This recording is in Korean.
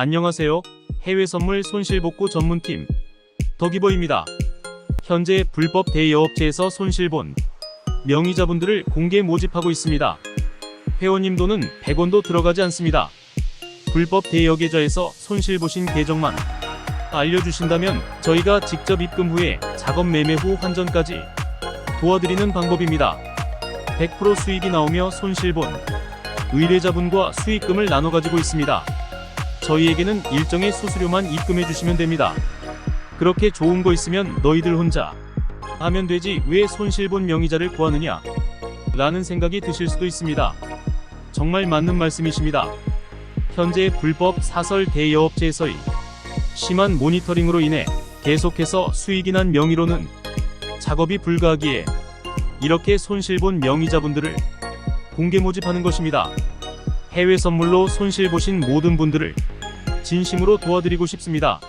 안녕하세요. 해외 선물 손실복구 전문팀 더기버입니다. 현재 불법 대여업체에서 손실 본 명의자분들을 공개 모집하고 있습니다. 회원님 돈은 100원도 들어가지 않습니다. 불법 대여 계좌에서 손실 보신 계정만 알려주신다면 저희가 직접 입금 후에 작업 매매 후 환전까지 도와드리는 방법입니다. 100% 수익이 나오며 손실 본 의뢰자분과 수익금을 나눠 가지고 있습니다. 저희에게는 일정의 수수료만 입금해 주시면 됩니다. 그렇게 좋은 거 있으면 너희들 혼자 하면 되지 왜 손실본 명의자를 구하느냐? 라는 생각이 드실 수도 있습니다. 정말 맞는 말씀이십니다. 현재 불법 사설 대여업체에서의 심한 모니터링으로 인해 계속해서 수익이 난 명의로는 작업이 불가하기에 이렇게 손실본 명의자분들을 공개 모집하는 것입니다. 해외 선물로 손실 보신 모든 분들을 진심으로 도와드리고 싶습니다.